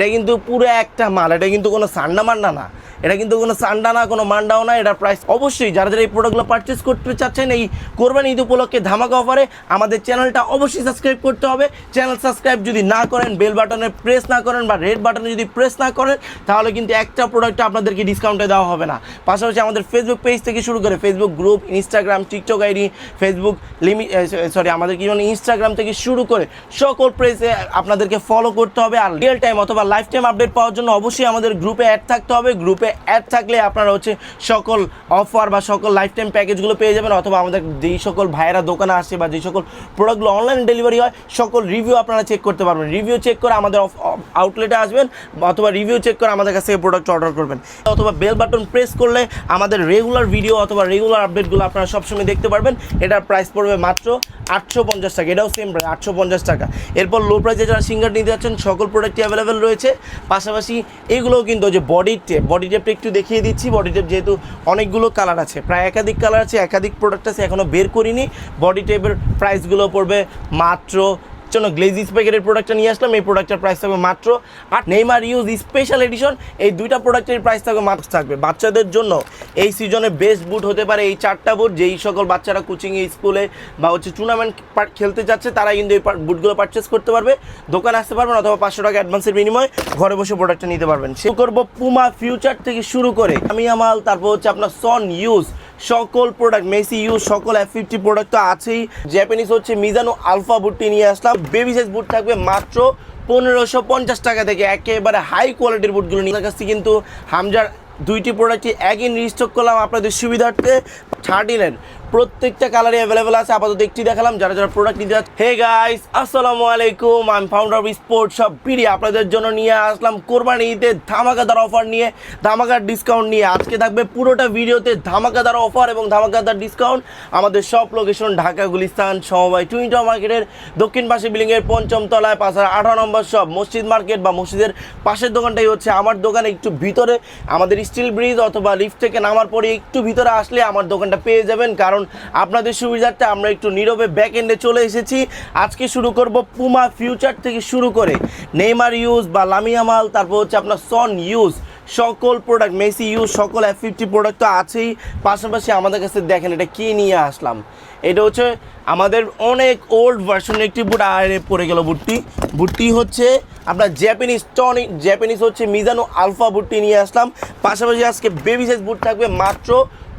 এটা কিন্তু পুরো একটা মাল এটা কিন্তু কোনো সান্ডা মান্ডা না। এটা কিন্তু কোনো সান্ডা না, কোনো মান্ডাও না, এটার প্রাইস অবশ্যই। যারা যারা এই প্রোডাক্টগুলো পারচেস করতে চাচ্ছেন, এই কোরবানি ঈদ উপলক্ষে ধামাকা অফারে আমাদের চ্যানেলটা অবশ্যই সাবস্ক্রাইব করতে হবে। চ্যানেল সাবস্ক্রাইব যদি না করেন বেল বাটনে প্রেস না করেন বা রেড বাটনে যদি প্রেস না করেন, তাহলে কিন্তু একটা প্রোডাক্ট আপনাদেরকে ডিসকাউন্টে দেওয়া হবে না। পাশাপাশি আমাদের ফেসবুক পেজ থেকে শুরু করে Facebook group Instagram TikTok ID Facebook limit sorry আমাদের কি মানে ইনস্টাগ্রাম থেকে শুরু করে সকল প্রেসে আপনাদেরকে ফলো করতে হবে। আর রিয়েল টাইম অথবা লাইফ টাইম আপডেট পাওয়ার জন্য অবশ্যই আমাদের গ্রুপে অ্যাড থাকতে হবে। গ্রুপে অ্যাড থাকলে আপনারা হচ্ছে সকল অফার বা সকল লাইফ টাইম প্যাকেজগুলো পেয়ে যাবেন অথবা আমাদের যেই সকল ভাইয়েরা দোকানে আসে বা যেই সকল প্রোডাক্টগুলো অনলাইন ডেলিভারি হয়, সকল রিভিউ আপনারা চেক করতে পারবেন। রিভিউ চেক করে আমাদের আউটলেটে আসবেন অথবা রিভিউ চেক করে আমাদের কাছ থেকে প্রোডাক্ট অর্ডার করবেন। অথবা বেল বাটন প্রেস করলে আমাদের রেগুলার ভিডিও অথবা রেগুলার আপডেটগুলো আপনারা সবসময় দেখতে পারবেন। এটার প্রাইস পড়বে মাত্র আটশো পঞ্চাশ টাকা। এটাও সেম প্রাইস আটশো পঞ্চাশ টাকা। এরপর লো প্রাইসে যারা সিঙ্গার নিতে যাচ্ছেন, সকল প্রোডাক্টই অ্যাভেলেবেল রয়েছে। পাশাপাশি এগুলোও কিন্তু যে বডি টেপ বডি টেপটা একটু দেখিয়ে দিচ্ছি বডি টেপ যেহেতু অনেকগুলো কালার আছে। প্রায় একাধিক কালার আছে, একাধিক প্রোডাক্ট আছে এখনও বের করিনি। বডি টেপের প্রাইসগুলো পড়বে মাত্র জন্য গ্লেজিস প্যাকেটের প্রোডাক্টটা নিয়ে আসলাম। এই প্রোডাক্টের প্রাইস থাকবে মাত্র আর নেইমার ইউজ স্পেশাল এডিশন এই দুইটা প্রোডাক্টের প্রাইস থাকবে মাত্র থাকবে। বাচ্চাদের জন্য এই সিজনে বেস্ট বুট হতে পারে এই চারটা বুট যেই সকল বাচ্চারা কোচিংয়ে স্কুলে বা হচ্ছে টুর্নামেন্ট খেলতে যাচ্ছে তারা কিন্তু এই বুটগুলো পারচেস করতে পারবে। দোকানে আসতে পারবেন অথবা পাঁচশো টাকা অ্যাডভান্সের বিনিময়ে ঘরে বসে প্রোডাক্টটা নিতে পারবেন। সে করব পুমা ফিউচার থেকে শুরু করে। আমি আমাল তারপর হচ্ছে আপনার সন ইউজ সকল প্রোডাক্ট মেসি ইউজ সকল এফ ফিফটি প্রোডাক্ট তো আছেই। জ্যাপানিস হচ্ছে মিজানো আলফা বুটটি নিয়ে আসলাম। বেবি সাইজ বুট থাকবে মাত্র পনেরোশো পঞ্চাশ টাকা থেকে একেবারে হাই কোয়ালিটির বুটগুলো নিয়ে। কাছ থেকে কিন্তু হামজার দুইটি প্রোডাক্টই একই রিস্টক করলাম আপনাদের সুবিধার্থে। থার্টিনের প্রত্যেকটা কালারই অ্যাভেলেবেল আছে। আপাতত একটি দেখালাম, যারা যারা প্রোডাক্ট নিতে হে গাইস আসসালামু আলাইকুম। আমি ফাউন্ডার অফ স্পোর্টস সব পিড়ি আপনাদের জন্য নিয়ে আসলাম কোরবানি ঈদে ধামাকাদার অফার নিয়ে, ধামাকার ডিসকাউন্ট নিয়ে। আজকে থাকবে পুরোটা ভিডিওতে ধামাকাদার অফার এবং ধামাকাদার ডিসকাউন্ট আমাদের সব লোকেশন ঢাকা, গুলিস্তান, সমবায় টুইন্টা মার্কেটের দক্ষিণ পাশে বিল্ডিংয়ের পঞ্চম তলায়, পাঁচ আঠারো নম্বর সব মসজিদ মার্কেট বা মসজিদের পাশের দোকানটাই হচ্ছে আমার দোকানে, একটু ভিতরে। আমাদের স্টিল ব্রিজ অথবা লিফট থেকে নামার পরে একটু ভিতরে আসলে আমার দোকানটা পেয়ে যাবেন, কারণ আপনাদের সুবিধার্থে আমরা একটু নীরবে ব্যাক এন্ডে চলে এসেছি। আজকে শুরু করব পুমা ফিউচার থেকে শুরু করে নেইমার ইউজ বা লামিয়ামাল তারপর হচ্ছে আপনার সন ইউজ সকল প্রোডাক্ট মেসি ইউজ সকল এফ ফিফটি প্রোডাক্ট তো আছেই। পাশাপাশি আমাদের কাছে দেখেন এটা কী নিয়ে আসলাম। এটা হচ্ছে আমাদের অনেক ওল্ড ভার্সনের একটি বুট আর পড়ে গেল বুটটি বুটটি হচ্ছে আপনার জ্যাপানিজ টনিক জ্যাপানিজ হচ্ছে মিজানো আলফা বুটটি নিয়ে আসলাম। পাশাপাশি আজকে বেবি সাইজ বুট থাকবে মাত্র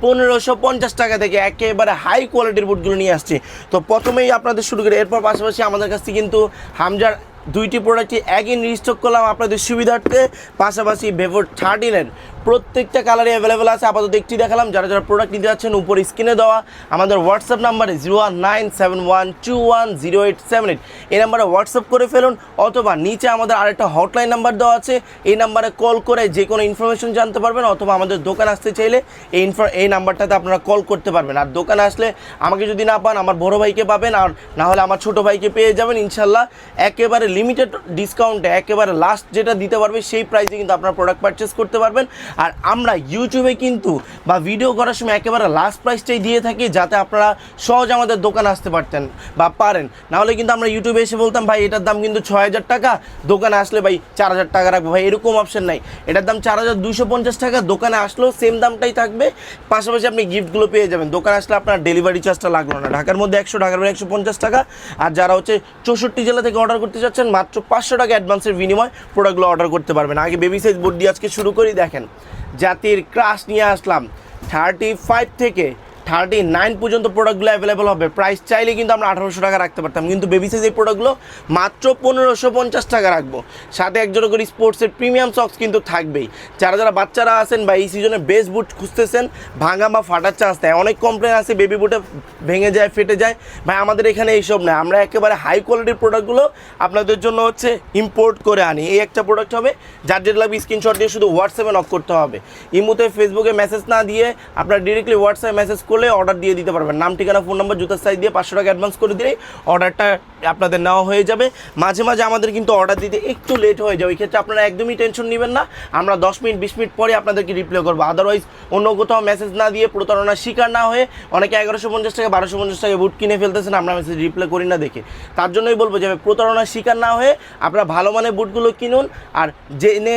পনেরোশো পঞ্চাশ টাকা থেকে একেবারে হাই কোয়ালিটির বুটগুলো নিয়ে আসছি। তো প্রথমেই আপনাদের শুরু করে, এরপর পাশাপাশি আমাদের কাছ থেকে কিন্তু হামজার দুইটি প্রোডাক্টই একই রিস্টক করলাম আপনাদের সুবিধার্থে, পাশাপাশি ভেভোর থার্টিনের প্রত্যেকটা কালারই অ্যাভেলেবেল আছে। আপাতত একটি দেখালাম। যারা যারা প্রোডাক্ট নিতে যাচ্ছেন, উপর স্ক্রিনে দেওয়া আমাদের হোয়াটসঅ্যাপ নাম্বারে zero one nine seven one two one zero eight seven eight এই নাম্বারে হোয়াটসঅ্যাপ করে ফেলুন, অথবা নিচে আমাদের আরেকটা হটলাইন নাম্বার দেওয়া আছে। এই নাম্বারে কল করে যে কোনো ইনফরমেশন জানতে পারবেন, অথবা আমাদের দোকান আসতে চাইলে এই এই নাম্বারটাতে আপনারা কল করতে পারবেন। আর দোকানে আসলে আমাকে যদি না পান, আমার বড় ভাইকে পাবেন, আর না হলে আমার ছোট ভাইকে পেয়ে যাবেন ইনশাল্লাহ। একেবারে লিমিটেড ডিসকাউন্টে একেবারে লাস্ট যেটা দিতে পারবে, সেই প্রাইসে কিন্তু আপনারা প্রোডাক্ট পারচেস করতে পারবেন। আর আমরা ইউটিউবে কিন্তু বা ভিডিও করার সময় একেবারে লাস্ট প্রাইসটাই দিয়ে থাকি যাতে আপনারা সহজ আমাদের দোকানে আসতে পারতেন বা পারেন। নাহলে কিন্তু আমরা ইউটিউবে এসে বলতাম, ভাই, এটার দাম কিন্তু ছয় হাজার টাকা, দোকানে আসলে ভাই চার হাজার টাকা রাখব। ভাই, এরকম অপশন নাই। এটার দাম চার হাজার দুশো পঞ্চাশ টাকা, দোকানে আসলেও সেম দামটাই থাকবে। পাশাপাশি আপনি গিফটগুলো পেয়ে যাবেন। দোকানে আসলে আপনার ডেলিভারি চার্জটা লাগল না। ঢাকার মধ্যে একশো, ঢাকার মধ্যে একশো পঞ্চাশ টাকা। আর যারা হচ্ছে চৌষট্টি জেলা থেকে অর্ডার করতে চাচ্ছেন, মাত্র পাঁচশো টাকা অ্যাডভান্সের বিনিময় প্রোডাক্টগুলো অর্ডার করতে পারবেন। আগে বেবি সাইজ বোর্ড দিয়ে আজকে শুরু করি, দেখেন। জাতির ক্রাশ নিয়ে আসলাম। থার্টি ফাইভ থেকে থার্টি নাইন পর্যন্ত প্রোডাক্টগুলো অ্যাভেলেবল হবে। প্রাইস চাইলে কিন্তু আমরা আঠারোশো টাকা রাখতে পারতাম। কিন্তু বেবি সাইজ এই প্রোডাক্টগুলো মাত্র পনেরোশো পঞ্চাশ টাকা রাখব। সাথে একজোড়া করে স্পোর্টসের প্রিমিয়াম সক্স কিন্তু থাকবেই। যারা যারা বাচ্চারা আছেন বা এই সিজনে বেস্ট বুট খুঁজতেছেন, ভাঙা বা ফাটার চান্স দেয় অনেক কমপ্লেন আছে বেবি বুটে ভেঙে যায়, ফেটে যায়। ভাই, আমাদের এখানে এইসব নয় আমরা একেবারে হাই কোয়ালিটির প্রোডাক্টগুলো আপনাদের জন্য হচ্ছে ইম্পোর্ট করে আনি। এই একটা প্রোডাক্ট হবে, যার যেটা লাগবে স্ক্রিনশট দিয়ে শুধু হোয়াটসঅ্যাপে নক করতে হবে। ইমুতে ফেসবুকে মেসেজ না দিয়ে আপনারা ডিরেক্টলি হোয়াটসঅ্যাপে মেসেজ করলে অর্ডার দিয়ে দিতে পারবেন। নাম, ঠিকানা ফোন নাম্বার জুতার সাইজ দিয়ে পাঁচশো টাকা অ্যাডভান্স করে দিলেই অর্ডারটা আপনাদের নেওয়া হয়ে যাবে। মাঝে মাঝে আমাদের কিন্তু অর্ডার দিতে একটু লেট হয়ে যাবে ক্ষেত্রে আপনারা একদমই টেনশন নেবেন না। আমরা দশ মিনিট, বিশ মিনিট পরে আপনাদেরকে রিপ্লাই করব। আদারওয়াইজ অন্য কোথাও মেসেজ না দিয়ে প্রতারণার শিকার না হয়ে অনেকে এগারোশো পঞ্চাশ টাকা, বারোশো পঞ্চাশ টাকা বুট কিনে ফেলতেছেন, আমরা মেসেজ রিপ্লাই করি না দেখে। তার জন্যই বলব যে, প্রতারণার শিকার না হয়ে আপনারা ভালো মানের বুটগুলো কিনুন আর জেনে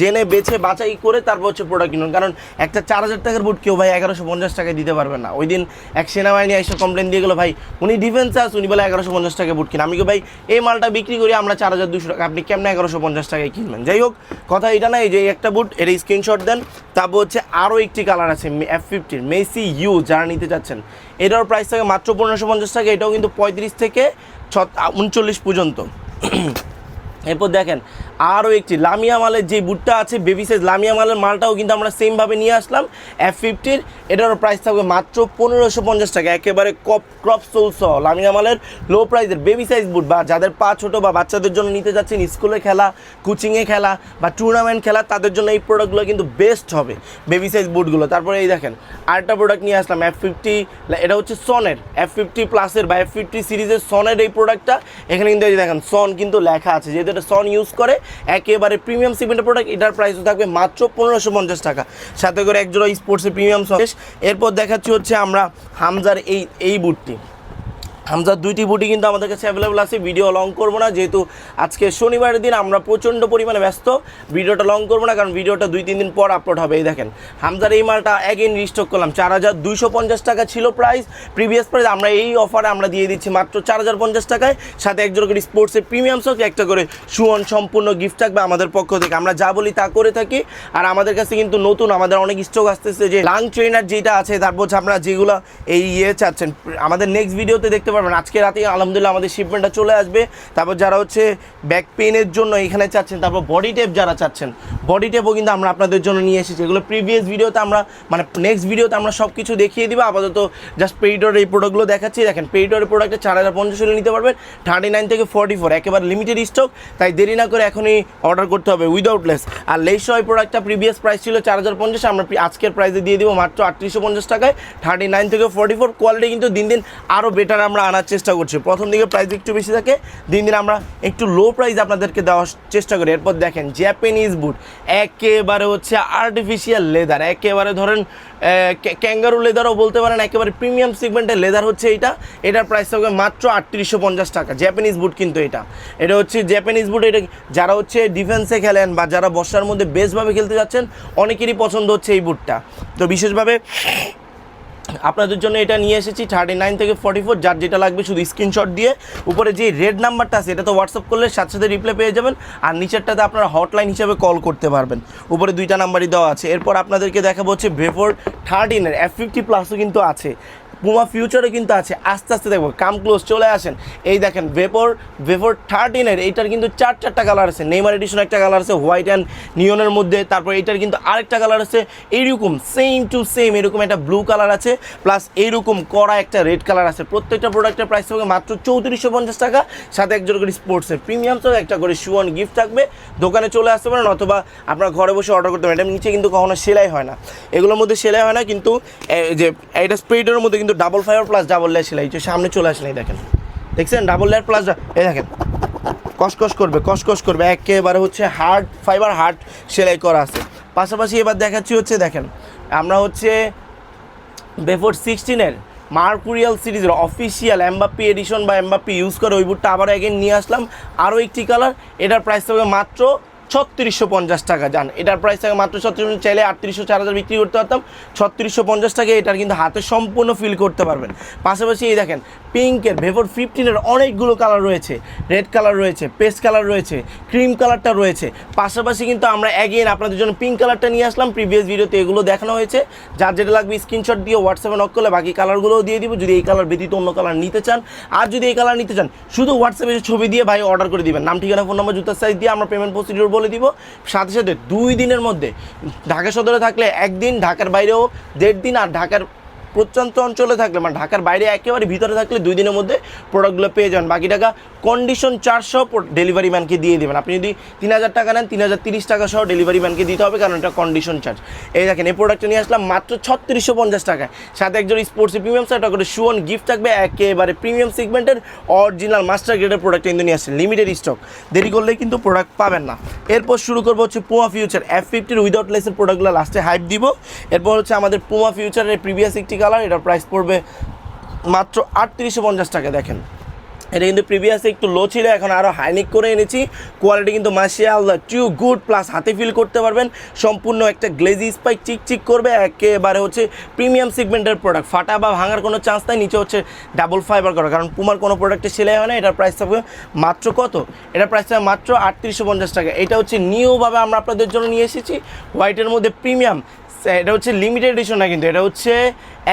জেনে বেছে বাছাই করে তারপর হচ্ছে প্রোডাক্ট কিনুন। কারণ একটা চার হাজার টাকার বুট কেউ ভাই এগারোশো পঞ্চাশ টাকায় দিতে পারবেন না। ওই দিন এক সেনাবাহিনী এসে কমপ্লেন দিয়ে গেলো, ভাই, উনি ডিফেন্সে আছে, উনি বলে এগারোশো পঞ্চাশ টাকা বুট কিনে। আমি কি ভাই, এই মালটা বিক্রি করি, আমরা চার হাজার দুশো টাকা। আপনি কেমন এগারোশো পঞ্চাশ টাকায় কিনবেন? যাই হোক, কথা এটা না এই যে একটা বুট এর স্ক্রিনশট দেন। তারপর হচ্ছে আরও একটি কালার আছে এফ ফিফটির মেসি ইউ যারা নিতে চাচ্ছেন। এটার প্রাইস থাকে মাত্র পনেরোশো পঞ্চাশ টাকা, এটাও কিন্তু পঁয়ত্রিশ থেকে ছ উনচল্লিশ পর্যন্ত। এরপর দেখেন আরও একটি, লামিয়া মালের যে বুটটা আছে বেবি সাইজ লামিয়া মালের মালটাও কিন্তু আমরা সেমভাবে নিয়ে আসলাম এফ ফিফটির এটারও প্রাইস থাকবে মাত্র পনেরোশো পঞ্চাশ টাকা, একেবারে কপ ক্রপ সোল সহ। লামিয়া মালের লো প্রাইসের বেবি সাইজ বুট বা যাদের পা ছোটো বা বাচ্চাদের জন্য নিতে যাচ্ছেন, স্কুলে খেলা কোচিংয়ে খেলা বা টুর্নামেন্ট খেলা, তাদের জন্য এই প্রোডাক্টগুলো কিন্তু বেস্ট হবে বেবি সাইজ বুটগুলো। তারপরে এই দেখেন, আরেকটা প্রোডাক্ট নিয়ে আসলাম এফ ফিফটি এটা হচ্ছে সনের এফ ফিফটি প্লাসের বা এফ ফিফটি সিরিজের সনের এই প্রোডাক্টটা এখানে কিন্তু এই দেখেন সন কিন্তু লেখা আছে, যেহেতু এটা সন ইউজ করে একেবারে প্রিমিয়াম সিমেন্টের প্রোডাক্ট এটার প্রাইস থাকবে মাত্র পনেরোশো পঞ্চাশ টাকা। সাথে করে একজোড়া স্পোর্টসের প্রিমিয়াম সন্দেশ এরপর দেখাচ্ছি হচ্ছে আমরা হামজার এই এই বুটটি হামজার দুইটি বুটি কিন্তু আমাদের কাছে অ্যাভেলেবল আছে ভিডিও লং করব না, যেহেতু আজকে শনিবারের দিন আমরা প্রচণ্ড পরিমাণে ব্যস্ত, ভিডিওটা লং করব না, কারণ ভিডিওটা দুই, তিন দিন পর আপলোড হবে, এই দেখেন। হামজার এই মালটা অ্যাগেন রিস্টক করলাম, চার হাজার দুইশো পঞ্চাশ টাকা ছিল প্রাইস প্রিভিয়াস প্রাইস আমরা এই অফারে আমরা দিয়ে দিচ্ছি মাত্র চার হাজার পঞ্চাশ টাকায়, সাথে একজন করে স্পোর্টসের প্রিমিয়াম সক একটা করে সুয়ন সম্পূর্ণ গিফট থাকবে আমাদের পক্ষ থেকে। আমরা যা বলি তা করে থাকি, আর আমাদের কাছে কিন্তু নতুন, আমাদের অনেক স্টক আসতেছে যে লাং ট্রেনার যেটা আছে তারপর আপনারা যেগুলো এই ইয়ে চাচ্ছেন, আমাদের নেক্সট ভিডিওতে দেখতে পারবেন। আজকে রাতে আলহামদুলিল্লাহ আমাদের শিপমেন্টটা চলে আসবে। তারপর যারা হচ্ছে ব্যাক পেনের জন্য এখানে চাচ্ছেন, তারপর বডি টেপ যারা চাচ্ছেন বডি টেপও কিন্তু আমরা আপনাদের জন্য নিয়ে এসেছি। এগুলো প্রিভিয়াস ভিডিওতে আমরা মানে নেক্সট ভিডিওতে আমরা সব কিছু দেখিয়ে দিব। আপাতত জাস্ট পেইডর এই প্রোডাক্টগুলো দেখাচ্ছি। দেখেন পেইডরের প্রোডাক্টে চার হাজার পঞ্চাশ নিতে পারবেন। থার্টি নাইন থেকে ফর্টি ফোর একেবারে লিমিটেড স্টক তাই দেরি না করে এখনই অর্ডার করতে হবে উইদাউট লেস আর লেস ওই প্রোডাক্টটা প্রিভিয়াস প্রাইস ছিল চার হাজার পঞ্চাশ। আমরা আজকের প্রাইসে দিয়ে দিব মাত্র আটত্রিশশো পঞ্চাশ টাকায়। থার্টি নাইন থেকে ফর্টি ফোর কোয়ালিটি কিন্তু দিন দিন আরও বেটার আমরা আনার চেষ্টা করছি। প্রথম দিকে প্রাইস একটু বেশি থাকে, দিন দিন আমরা একটু লো প্রাইস আপনাদেরকে দেওয়ার চেষ্টা করি। এরপর দেখেন জ্যাপানিজ বুট একেবারে হচ্ছে আর্টিফিশিয়াল লেদার একেবারে ধরেন ক্যাঙ্গারু লেদারও বলতে পারেন, একেবারে প্রিমিয়াম সিগমেন্টের লেদার হচ্ছে এটা। এটার প্রাইস থাকবে মাত্র আটত্রিশশো পঞ্চাশ টাকা জ্যাপানিজ বুট কিন্তু এটা। এটা হচ্ছে জ্যাপানিজ বুট এটা যারা হচ্ছে ডিফেন্সে খেলেন বা যারা বর্ষার মধ্যে বেস্টভাবে খেলতে যাচ্ছেন, অনেকেরই পছন্দ হচ্ছে এই বুটটা তো বিশেষভাবে আপনাদের জন্য এটা নিয়ে এসেছি থার্টি নাইন থেকে ফর্টি ফোর যার যেটা লাগবে শুধু স্ক্রিনশট দিয়ে। উপরে যে রেড নাম্বারটা আছে, এটা তো হোয়াটসঅ্যাপ করলে সাথে সাথে রিপ্লাই পেয়ে যাবেন। আর নিচেরটাতে আপনারা হটলাইন হিসাবে কল করতে পারবেন। উপরে দুইটা নাম্বারই দেওয়া আছে। এরপর আপনাদেরকে দেখাবো হচ্ছে ভেফোর থার্টিনের এফ ফিফটি প্লাসও কিন্তু আছে। পুমা ফিউচারও কিন্তু আছে। আস্তে আস্তে দেখব। কাম ক্লোজ চলে আসেন। এই দেখেন ভেপোর ভেপোর থার্টিনের এইটার কিন্তু চার, চারটা কালার আছে। নেইমার এডিশন একটা কালার আছে হোয়াইট অ্যান্ড নিয়নের মধ্যে। তারপর এইটার কিন্তু আরেকটা কালার আছে, এইরকম সেম টু সেম এরকম একটা ব্লু কালার আছে। প্লাস এইরকম কড়া একটা রেড কালার আছে। প্রত্যেকটা প্রোডাক্টের প্রাইস থাকবে মাত্র চৌত্রিশশো পঞ্চাশ টাকা। সাথে একজন করে স্পোর্টসের প্রিমিয়াম সহ একটা করে সুয়ান গিফট থাকবে। দোকানে চলে আসতে পারেন অথবা আপনার ঘরে বসে অর্ডার করতে পারেন। এটা নিচে কিন্তু কখনো সেলাই হয় না। এগুলোর মধ্যে সেলাই হয় না, কিন্তু যে, এটা স্প্রেডের মধ্যে কিন্তু double fibre plus double layer সেলাই যে সামনে চলে আসলে দেখেন। দেখছেন? ডাবল লেয়ার প্লাস এই দেখেন। কসকস করবে কসকস করবে। একেবারে হচ্ছে হার্ড ফাইবার হার্ড সেলাই করা আছে। পাশাপাশি এবার দেখাচ্ছি হচ্ছে, দেখেন, আমরা হচ্ছে বেফোর সিক্সটিনের মার্কুরিয়াল সিরিজের অফিসিয়াল এমবাপি এডিশন বা এমবাপি ইউজ করে ওই বুটটা আবার এগেন নিয়ে আসলাম। আরও একটি কালার এটার প্রাইস থাকবে মাত্র ছত্রিশশো পঞ্চাশ টাকা যান এটার প্রাইস থাকে মাত্র ছত্রিশ চাইলে আটত্রিশশো, চার হাজার বিক্রি করতে পারতাম। ছত্রিশশো পঞ্চাশ টাকা এটার কিন্তু হাতে সম্পূর্ণ ফিল করতে পারবেন। পাশাপাশি এই দেখেন পিঙ্কের ভেভোর ফিফটিনের অনেকগুলো কালার রয়েছে। রেড কালার রয়েছে পেস্ট কালার রয়েছে ক্রিম কালারটা রয়েছে। পাশাপাশি কিন্তু আমরা অ্যাগেন আপনাদের জন্য পিঙ্ক কালারটা নিয়ে আসলাম। প্রিভিয়াস ভিডিওতে এগুলো দেখানো হয়েছে। যার যেটা লাগবে স্ক্রিনশট দিয়ে হোয়াটসঅ্যাপে নক করলে বাকি কালারগুলোও দিয়ে দিব। যদি এই কালার ব্যতীত অন্য কালার নিতে চান, আর যদি এই কালার নিতে চান, শুধু হোয়াটসঅ্যাপে ছবি দিয়ে ভাই অর্ডার করে দিবেন। নাম, ঠিকানা ফোন নম্বর জুতার সাইজ দিয়ে আমরা পেমেন্ট প্রসিডিওর বলে দিব। সাথে সাথে দুই দিনের মধ্যে ঢাকা সদরে থাকলে একদিন ঢাকার বাইরেও দেড় দিন আর ঢাকার প্রত্যন্ত অঞ্চলে থাকলে মানে ঢাকার বাইরে একেবারে ভিতরে থাকলে দুই দিনের মধ্যে প্রোডাক্টগুলো পেয়ে যাবেন। বাকি টাকা কন্ডিশন চারশো ডেলিভারি ম্যানকে দিয়ে দেবেন। আপনি যদি তিন হাজার টাকা নেন, তিন হাজার তিরিশ টাকা সহ ডেলিভারি ম্যানকে দিতে হবে, কারণ এটা কন্ডিশন চার্জ এই দেখেন, এই প্রোডাক্টটা নিয়ে আসলাম মাত্র ছত্রিশশো পঞ্চাশ টাকায়। সাথে একজন স্পোর্টস প্রিমিয়াম সেটা করে সুয়ন গিফট থাকবে, একেবারে প্রিমিয়াম সেগমেন্টের অরিজিনাল মাস্টার গ্রেডের প্রোডাক্ট কিন্তু নিয়ে আসছে লিমিটেড স্টক দেরি করলে কিন্তু প্রোডাক্ট পাবেন না। এরপর শুরু করব হচ্ছে পুমা ফিউচার এফ ফিফটির উইদাউট লেসের প্রোডাক্টগুলো লাস্টে হাইপ দিব। এরপর হচ্ছে আমাদের পুমা ফিউচারের প্রিভিয়াস একটি কালার, এটার প্রাইস পড়বে মাত্র আটত্রিশশো পঞ্চাশ টাকা, দেখেন। এটা কিন্তু প্রিভিয়াসে একটু লো ছিল, এখন আরও হাইনিক করে এনেছি। কোয়ালিটি কিন্তু মাসিয়াল্লাহ টু গুড প্লাস হাতে ফিল করতে পারবেন। সম্পূর্ণ একটা গ্লেজি স্পাইক চিক চিক করবে, একেবারে হচ্ছে প্রিমিয়াম সেগমেন্টের প্রোডাক্ট ফাটা বা ভাঙার কোনো চান্স নাই, নিচে হচ্ছে ডাবল ফাইবার করা। কারণ পুমার কোনো প্রোডাক্টে সেলাই হয় না, এটার প্রাইস থাকবে মাত্র কত? এটার প্রাইস থাকবে মাত্র আটত্রিশশো পঞ্চাশ টাকা। এটা হচ্ছে নিউভাবে আমরা আপনাদের জন্য নিয়ে এসেছি। হোয়াইটের মধ্যে প্রিমিয়াম এটা হচ্ছে লিমিটেড এডিশন না কিন্তু, এটা হচ্ছে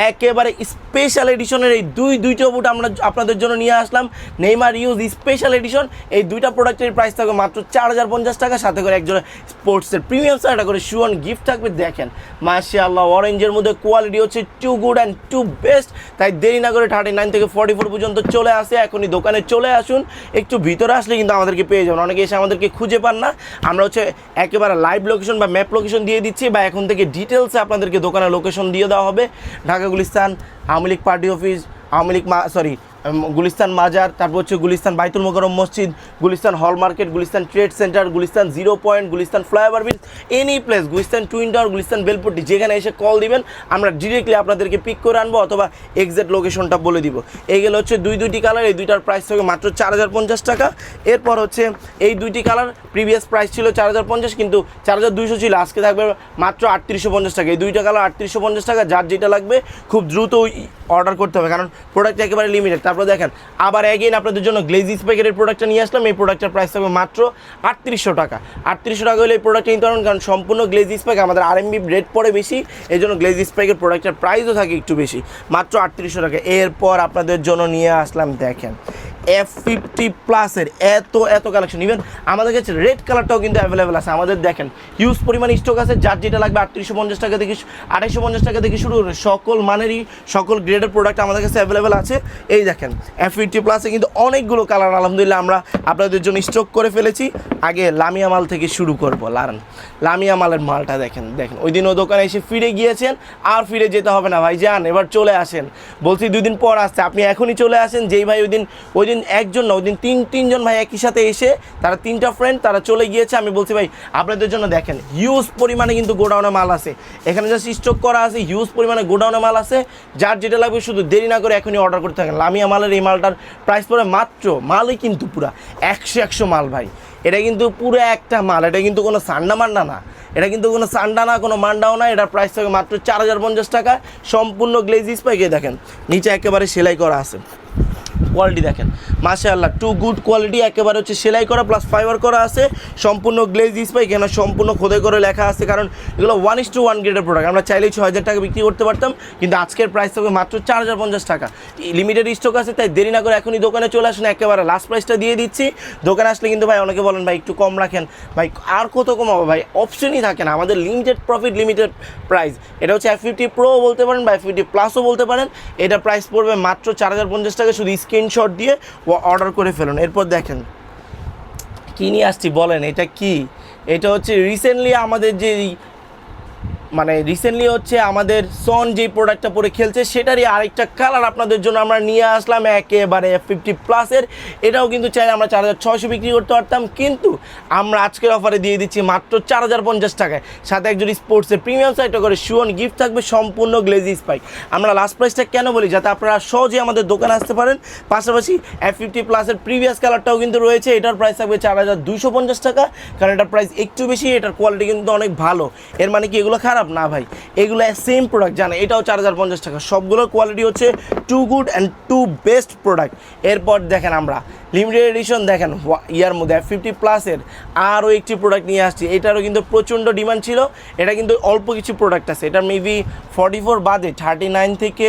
একেবারে স্পেশাল এডিশনের এই দুই দুইটা বুট আমরা আপনাদের জন্য নিয়ে আসলাম। নেইমার ইউজ স্পেশাল এডিশন এই দুইটা প্রোডাক্টের প্রাইস থাকবে মাত্র চার হাজার পঞ্চাশ টাকা। সাথে করে একজন স্পোর্টসের প্রিমিয়াম একটা করে শুয়ন গিফট থাকবে। দেখেন মাসে আল্লাহ অরেঞ্জের মধ্যে কোয়ালিটি হচ্ছে too good and too best তাই দেরি না করে থার্টি নাইন থেকে ফর্টি ফোর পর্যন্ত চলে আসে। এখনই দোকানে চলে আসুন। একটু ভিতরে আসলে কিন্তু আমাদেরকে পেয়ে যাবেন। অনেকে এসে আমাদেরকে খুঁজে পান না। আমরা হচ্ছে একেবারে লাইভ লোকেশন বা ম্যাপ লোকেশন দিয়ে দিচ্ছি বা এখন থেকে ডিটেলসে আপনাদেরকে দোকানের লোকেশন দিয়ে দেওয়া হবে। ঢাকা গুলিস্তান আওয়ামী লীগ পার্টি অফিস আওয়ামী লীগ মা সরি গুলিস্তান মাজার, তারপর হচ্ছে গুলিস্তান বাইতুল মোকরম মসজিদ, Gulistan hall market, Gulistan trade centre, Gulistan zero point, Gulistan flyover bridge any place, Gulistan twin tower, Gulistan বেলপট্টি, যেখানে এসে কল দিবেন, আমরা ডিরেক্টলি আপনাদেরকে পিক করে আনব অথবা এক্সাক্ট লোকেশনটা বলে দিব। এই গেলে হচ্ছে দুই দুইটি কালার এই দুইটার প্রাইস থাকে মাত্র চার হাজার পঞ্চাশ টাকা। এরপর হচ্ছে এই দুইটি কালার প্রিভিয়াস প্রাইস ছিল চার হাজার পঞ্চাশ, কিন্তু চার হাজার দুইশো ছিল, আজকে থাকবে মাত্র আটত্রিশশো পঞ্চাশ টাকা। এই দুইটা কালার আটত্রিশশো পঞ্চাশ টাকা, যার যেটা লাগবে, খুব দ্রুত অর্ডার করতে হবে, কারণ প্রোডাক্ট একেবারে লিমিটেড তারপর দেখেন, আবার এগেইন আপনাদের জন্য গ্লেজিস প্যাকেটের প্রোডাক্টটা নিয়ে আসলাম। এই প্রোডাক্টের প্রাইস থাকবে মাত্র আটত্রিশশো টাকা। আটত্রিশশো টাকা হলে এই প্রোডাক্টটা নিতে পারেন কারণ সম্পূর্ণ গ্লেজিস প্যাক আমাদের আর এমবি রেট পড়ে বেশি এই জন্য গ্লেজিস প্যাকের প্রোডাক্টের প্রাইসও থাকে একটু বেশি। মাত্র আটত্রিশশো টাকা। এরপর আপনাদের জন্য নিয়ে আসলাম, দেখেন এফ ফিফটি প্লাসের এত এত কালেকশন ইভেন আমাদের কাছে রেড কালারটাও কিন্তু অ্যাভেলেবেল আছে। আমাদের দেখেন হিউজ পরিমাণ স্টক আছে। যার যেটা লাগবে আটত্রিশশো পঞ্চাশ টাকা থেকে আড়াইশো পঞ্চাশ টাকা থেকে শুরু করে সকল মানেরই, সকল গ্রেডের প্রোডাক্ট আমাদের কাছে অ্যাভেলেবেল আছে। এই দেখেন এফ ফিফটি প্লাসে কিন্তু অনেকগুলো কালার আলহামদুলিল্লাহ আমরা আপনাদের জন্য স্টক করে ফেলেছি। আগে লামিয়া মাল থেকে শুরু করব, লারান। লামিয়া মালের মালটা দেখেন দেখেন। ওই দিন ও দোকানে এসে ফিরে গিয়েছেন, আর ফিরে যেতে হবে না। ভাই যান এবার চলে আসেন। বলছি দুই দিন পর আসছে, আপনি এখনই চলে আসেন। যেই ভাই ওই দিন ওই দিন একজন না ওই দিন তিন তিনজন ভাই একই সাথে এসে তারা তিনটা ফ্রেন্ড তারা চলে গিয়েছে। আমি বলছি, ভাই, আপনাদের জন্য দেখেন হিউজ পরিমাণে কিন্তু গোডাউনে মাল আছে। এখানে জাস্ট স্টক করা আছে হিউজ পরিমাণে গোডাউনে মাল আছে। যার যেটা লাগবে শুধু দেরি না করে এখনই অর্ডার করতে থাকেন। লামিয়া মালের এই মালটার প্রাইস পড়ে মাত্র, মালই কিন্তু পুরা একশো একশো মাল ভাই। এটা কিন্তু পুরো একটা মাল, এটা কিন্তু কোনো সান্ডা মান্ডা না। এটা কিন্তু কোনো সান্ডা না, কোনো মান্ডাও না। এটার প্রাইস থাকে মাত্র চার হাজার পঞ্চাশ টাকা। সম্পূর্ণ গ্লেজিস পাইকে দেখেন, নিচে একেবারে সেলাই করা আছে। কোয়ালিটি দেখেন। মাশাআল্লাহ টু গুড কোয়ালিটি একেবারে হচ্ছে সেলাই করা প্লাস ফাইবার করা আছে। সম্পূর্ণ গ্লেজ স্পাই কেন সম্পূর্ণ খোদাই করে লেখা আছে, কারণ এগুলো ওয়ান ইস টু ওয়ান গ্রেডের প্রোডাক্ট আমরা চাইলেই ছ হাজার টাকা বিক্রি করতে পারতাম, কিন্তু আজকের প্রাইস থাকবে মাত্র চার হাজার পঞ্চাশ টাকা। লিমিটেড স্টক আছে, তাই দেরি না করে এখনই দোকানে চলে আসুন, একেবারে লাস্ট প্রাইসটা দিয়ে দিচ্ছি। দোকানে আসলে কিন্তু ভাই অনেকে বলেন, ভাই, একটু কম রাখেন। ভাই, আর কত কমাবো? ভাই অপশনই থাকে না। আমাদের লিমিটেড প্রফিট লিমিটেড প্রাইস এটা হচ্ছে এফ ফিফটি প্রো বলতে পারেন বা এফ ফিফটি প্লাসও বলতে পারেন। এটা প্রাইস পড়বে মাত্র চার হাজার পঞ্চাশ টাকা, শুধু স্ক্রিনশট দিয়ে ও অর্ডার করে ফেলুন। এরপর দেখেন, কী নিয়ে আসছি বলেন, এটা কি? এটা হচ্ছে রিসেন্টলি আমাদের যে মানে রিসেন্টলি হচ্ছে আমাদের সন যে প্রোডাক্টটা পরে খেলছে, সেটারই আরেকটা কালার আপনাদের জন্য আমরা নিয়ে আসলাম, একেবারে ফিফটি প্লাসের এটাও কিন্তু চাইলে আমরা চার হাজার ছশো বিক্রি করতে পারতাম, কিন্তু আমরা আজকের অফারে দিয়ে দিচ্ছি মাত্র চার হাজার পঞ্চাশ টাকায়। সাথে একজন স্পোর্টসের প্রিমিয়াম সাইটটা করে শুয়ন গিফট থাকবে সম্পূর্ণ গ্লেজি স্পাইক আমরা লাস্ট প্রাইসটা কেন বলি? যাতে আপনারা সহজে আমাদের দোকানে আসতে পারেন। পাশাপাশি এফ ফিফটি প্লাসের প্রিভিয়াস কালারটাও কিন্তু রয়েছে। এটার প্রাইস থাকবে চার হাজার দুশো পঞ্চাশ টাকা। কারণ এটার প্রাইস একটু বেশি, এটার কোয়ালিটি কিন্তু অনেক ভালো। এর মানে কি এগুলো খারাপ? না ভাই। এগুলো সেম প্রোডাক্ট জানে এটাও চার হাজার পঞ্চাশ টাকা। সবগুলোর কোয়ালিটি হচ্ছে too good and too best product এরপর দেখেন আমরা লিমিটেড এডিশন দেখেন ইয়ার মধ্যে ফিফটি প্লাসের আরও একটি প্রোডাক্ট নিয়ে আসছি। এটারও কিন্তু প্রচণ্ড ডিমান্ড ছিল। এটা কিন্তু অল্প কিছু প্রোডাক্ট আছে। এটা মেবি ফর্টি ফোর বাদে থার্টি নাইন থেকে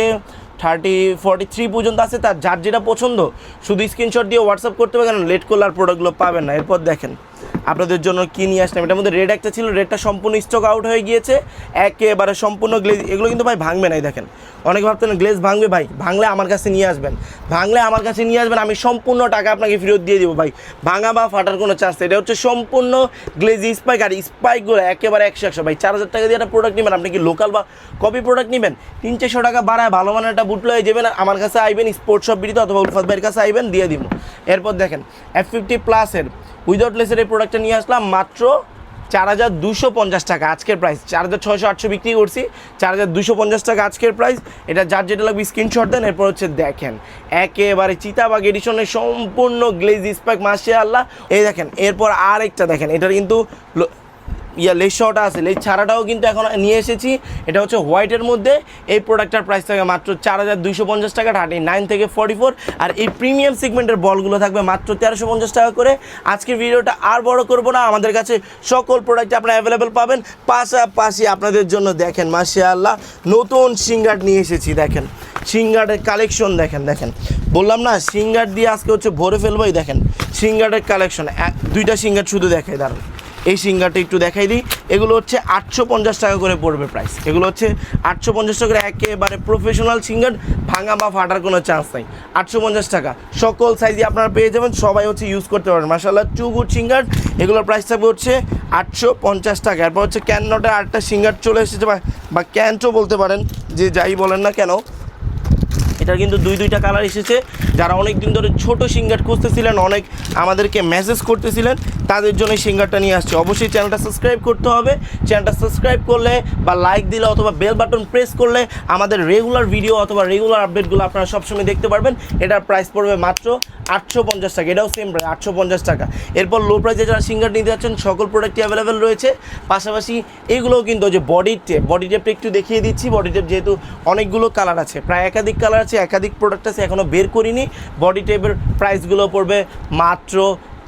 থার্টি ফর্টি থ্রি পর্যন্ত আছে। তার যার যেটা পছন্দ, শুধু স্ক্রিনশট দিয়ে হোয়াটসঅ্যাপ করতে হবে কারণ লেট করলে আর প্রোডাক্টগুলো পাবেন না। এরপর দেখেন। আপনাদের জন্য কী নিয়ে আসলাম? এটার মধ্যে রেড একটা ছিল রেডটা সম্পূর্ণ স্টক আউট হয়ে গিয়েছে, একেবারে সম্পূর্ণ গ্লেজ এগুলো কিন্তু ভাই ভাঙবে নাই দেখেন। অনেকে ভাবতেন গ্লেজ ভাঙবে ভাই, ভাঙলে আমার কাছে নিয়ে আসবেন। ভাঙলে আমার কাছে নিয়ে আসবেন, আমি সম্পূর্ণ টাকা আপনাকে ফেরত দিয়ে দেবো ভাই। ভাঙা বা ফাটার কোনো চান্স নেই। এটা হচ্ছে সম্পূর্ণ গ্লেজ স্পাইক আর স্পাইকগুলো একেবারে একশো একশো। ভাই, চার হাজার টাকা দিয়ে একটা প্রোডাক্ট নেবেন, আপনি কি লোকাল বা কপি প্রোডাক্ট নেবেন? তিন চারশো টাকা বাড়ায় ভালো মানের একটা বুট লয়ে যাবেন আমার কাছে আইবেন স্পোর্টস শপ বিড়িতে অথবা উলফাত ভাইয়ের কাছে আইবেন, দিয়ে দিব। এরপর দেখেন এফ ফিফটি প্লাসের উইদাউট লেসের এই প্রোডাক্টটা নিয়ে আসলাম, মাত্র চার হাজার দুশো পঞ্চাশ টাকা আজকের প্রাইস চার হাজার ছশো আটশো বিক্রি করছি, চার হাজার দুশো পঞ্চাশ টাকা আজকের প্রাইস এটা যার যেটা লাগবে স্ক্রিনশট দেন, এরপর হচ্ছে দেখেন। একেবারে চিতাবাগ এডিশনের সম্পূর্ণ গ্লেজ ইস্প্যাক মাসে আল্লাহ এই দেখেন, এরপর আরেকটা দেখেন, এটার কিন্তু ইয়া, লেস শটা আছে। লেস ছাড়াটাও কিন্তু এখন নিয়ে এসেছি। এটা হচ্ছে হোয়াইটের মধ্যে। এই প্রোডাক্টটার প্রাইস থাকে মাত্র চার হাজার দুইশো পঞ্চাশ টাকা থার্টি নাইন থেকে ফর্টি ফোর আর এই প্রিমিয়াম সেগমেন্টের বলগুলো থাকবে মাত্র তেরোশো পঞ্চাশ টাকা করে। আজকের ভিডিওটা আর বড় করব না। আমাদের কাছে সকল প্রোডাক্ট আপনারা অ্যাভেলেবেল পাবেন। পাশাপাশি আপনাদের জন্য দেখেন মাসে আল্লাহ নতুন সিঙ্গার নিয়ে এসেছি, দেখেন। সিঙ্গারের কালেকশন দেখেন দেখেন। বললাম না, সিঙ্গার দিয়ে আজকে হচ্ছে ভরে ফেলবোই দেখেন। সিঙ্গারের কালেকশন এক দুইটা সিঙ্গার শুধু দেখাই, দাঁড়ান। এই সিঙ্গারটা একটু দেখাই দিই। এগুলো হচ্ছে আটশো পঞ্চাশ টাকা করে পড়বে প্রাইস এগুলো হচ্ছে আটশো পঞ্চাশ টাকা করে একেবারে প্রফেশনাল সিঙ্গার, ভাঙা বা ফাটার কোনো চান্স নাই। আটশো পঞ্চাশ টাকা। সকল সাইজে আপনারা পেয়ে যাবেন, সবাই হচ্ছে ইউজ করতে পারেন মাসাল্লাহ টু গুড সিঙ্গার এগুলোর প্রাইস থাকবে হচ্ছে আটশো পঞ্চাশ টাকা। এরপর হচ্ছে ক্যান ক্যাননটের আটটা সিঙ্গার চলে এসেছে বা ক্যান্টও বলতে পারেন, যে যাই বলেন না কেন এটার কিন্তু দুই দুইটা কালার এসেছে। যারা অনেক দিন ধরে ছোট সিঙ্গার খুঁজতেছিলেন, অনেক আমাদেরকে মেসেজ করতেছিলেন, তাদের জন্য সিঙ্গারটা নিয়ে আসছে। অবশ্যই চ্যানেলটা সাবস্ক্রাইব করতে হবে। চ্যানেলটা সাবস্ক্রাইব করলে বা লাইক দিলে অথবা বেল বাটন প্রেস করলে আমাদের রেগুলার ভিডিও অথবা রেগুলার আপডেটগুলো আপনারা সবসময় দেখতে পারবেন। এটার প্রাইস পড়বে মাত্র আটশো পঞ্চাশ টাকা। এটাও সেম প্রাইস আটশো পঞ্চাশ টাকা। এরপর লো প্রাইসে যারা সিঙ্গার নিতে যাচ্ছেন, সকল প্রোডাক্টই অ্যাভেলেবেল রয়েছে। পাশাপাশি এগুলোও কিন্তু যে বডি টেপ বডি টেপটা একটু দেখিয়ে দিচ্ছি। বডি টেপ যেহেতু অনেকগুলো কালার আছে, প্রায় একাধিক কালার আছে। একাধিক প্রোডাক্ট আছে এখনও বের করিনি। বডি টেপের প্রাইসগুলো পড়বে মাত্র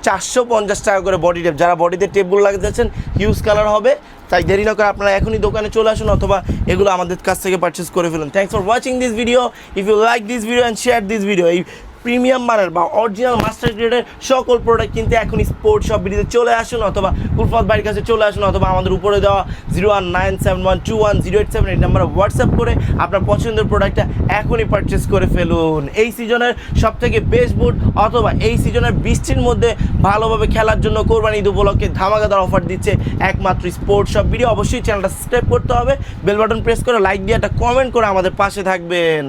চারশো পঞ্চাশ টাকা করে বডি টেপ যারা বডিতে টেপগুলো লাগাতে যাচ্ছেন হিউজ কালার হবে। তাই দেরি না করে আপনারা এখনই দোকানে চলে আসুন অথবা এগুলো আমাদের কাছ থেকে পারচেস করে ফেলুন। Thanks for watching this video if you like this video and share this video এই প্রিমিয়াম মানের বা অরিজিনাল মাস্টার গ্রেডের সকল প্রোডাক্ট কিনতে এখন স্পোর্টস শপ বিডিতে চলে আসুন অথবা উলফাত বাড়ির কাছে চলে আসুন অথবা আমাদের উপরে দেওয়া zero one nine seven one two one zero eight seven eight নাম্বারে হোয়াটসঅ্যাপ করে আপনার পছন্দের প্রোডাক্টটা এখনই পারচেস করে ফেলুন। এই সিজনের সব থেকে বেস্ট বুট অথবা এই সিজনের বৃষ্টির মধ্যে ভালোভাবে খেলার জন্য কোরবানি ঈদ উপলক্ষে ধামাকাদার অফার দিচ্ছে একমাত্র স্পোর্টস শপ ভিডিও। অবশ্যই চ্যানেলটা সাবস্ক্রাইব করতে হবে বেল বাটন প্রেস করে লাইক দিয়ে একটা কমেন্ট করে আমাদের পাশে থাকবেন।